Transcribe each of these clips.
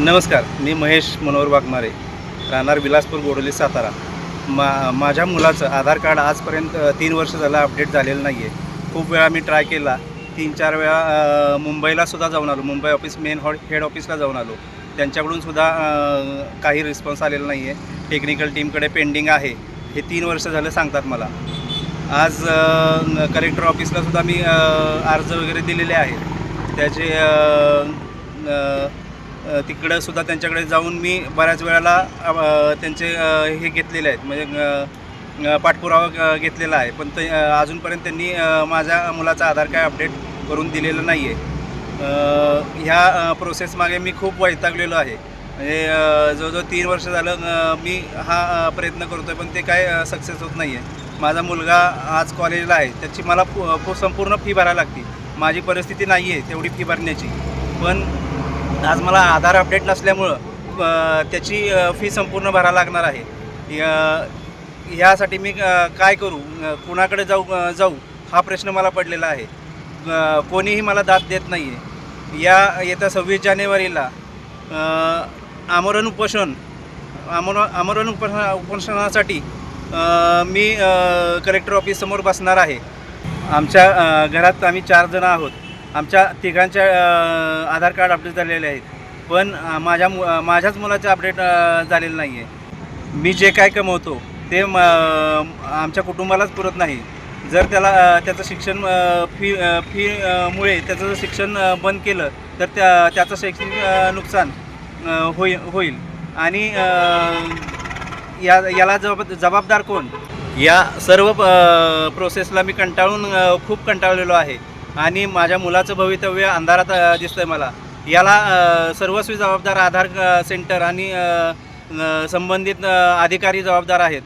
नमस्कार मी महेश मनोहर वाघमारे राहणार विलासपूर गोडोली सातारा. मा माझ्या मुलाचं आधार कार्ड आजपर्यंत तीन वर्ष झालं अपडेट झालेलं नाही आहे खूप वेळा मी ट्राय केला. तीन चार वेळा मुंबईला सुद्धा जाऊन आलो. मुंबई ऑफिस मेन हॉ हेड ऑफिसला जाऊन आलो. त्यांच्याकडून सुद्धा काही रिस्पॉन्स आलेला नाही आहे टेक्निकल टीमकडे पेंडिंग आहे. हे तीन वर्ष झालं सांगतात मला. आज कलेक्टर ऑफिसला सुद्धा मी अर्ज वगैरे दिलेले आहेत. त्याचे तिकडं सुद्धा त्यांच्याकडे जाऊन मी बऱ्याच वेळेला त्यांचे हे घेतलेले आहेत. म्हणजे पाठपुरावा घेतलेला आहे. पण ते अजूनपर्यंत त्यांनी माझ्या मुलाचा आधार कार्ड अपडेट करून दिलेलं नाही आहे ह्या प्रोसेसमागे मी खूप वैतागलेलो आहे. म्हणजे जवळजवळ तीन वर्ष झालं मी हा प्रयत्न करतो आहे पण ते काय सक्सेस होत नाही आहे माझा मुलगा आज कॉलेजला आहे. त्याची मला संपूर्ण फी भरायला लागते. माझी परिस्थिती नाही आहे तेवढी फी भरण्याची. पण आज मला आधार अपडेट नसल्यामुळं त्याची फी संपूर्ण भरायला लागणार आहे. या- यासाठी मी काय करू? कुणाकडे जाऊ जाऊ? हा प्रश्न मला पडलेला आहे. कोणीही मला दाद देत नाही आहे या येत्या सव्वीस जानेवारीला आमरण उपोषण आमर आमरण उपोषण उपोषणासाठी मी कलेक्टर ऑफिससमोर बसणार आहे. आमच्या घरात आम्ही चार जण आहोत. आमच्या तिघांच्या आधार कार्ड अपडेट झालेले आहेत. पण माझ्या मु माझ्याच मुलाचे अपडेट झालेलं नाही आहे मी जे काय कमवतो ते म आमच्या कुटुंबालाच पुरत नाही. जर त्याला त्याचं शिक्षण फी फीमुळे फी मुळे त्याचं जर शिक्षण बंद केलं तर त्या त्याचं शैक्षणिक नुकसान होई होईल. आणि या याला जबाब जबाबदार कोण? या सर्व प्रोसेसला मी कंटाळून खूप कंटाळलेलो आहे. आणि माझ्या मुलाचं भवितव्य अंधारात अ, दिसतंय मला. याला सर्वस्वी जबाबदार आधार सेंटर आणि संबंधित अधिकारी जबाबदार आहेत.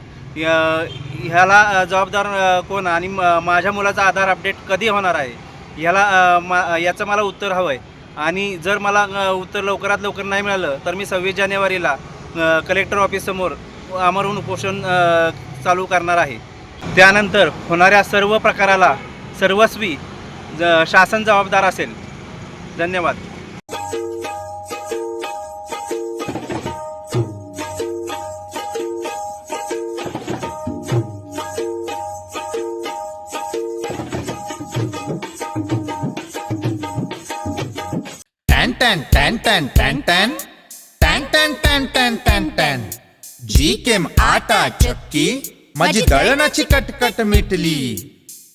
ह्याला जबाबदार कोण? आणि म- माझ्या मुलाचा आधार अपडेट कधी होणार आहे? ह्याला मा याचं मला उत्तर हवं आहे आणि जर मला उत्तर लवकरात लवकर नाही मिळालं तर मी सव्वीस जानेवारीला कलेक्टर ऑफिससमोर आमरून उपोषण चालू करणार आहे. त्यानंतर होणाऱ्या सर्व प्रकाराला सर्वस्वी ज शासन जबाबदार असेल. धन्यवाद. टॅन टॅन टॅन टॅन टॅन टॅन. टॅन टॅन टॅन टॅन टॅन टॅन. जी केम आटा चक्की माझी दळणाची कटकट मिटली.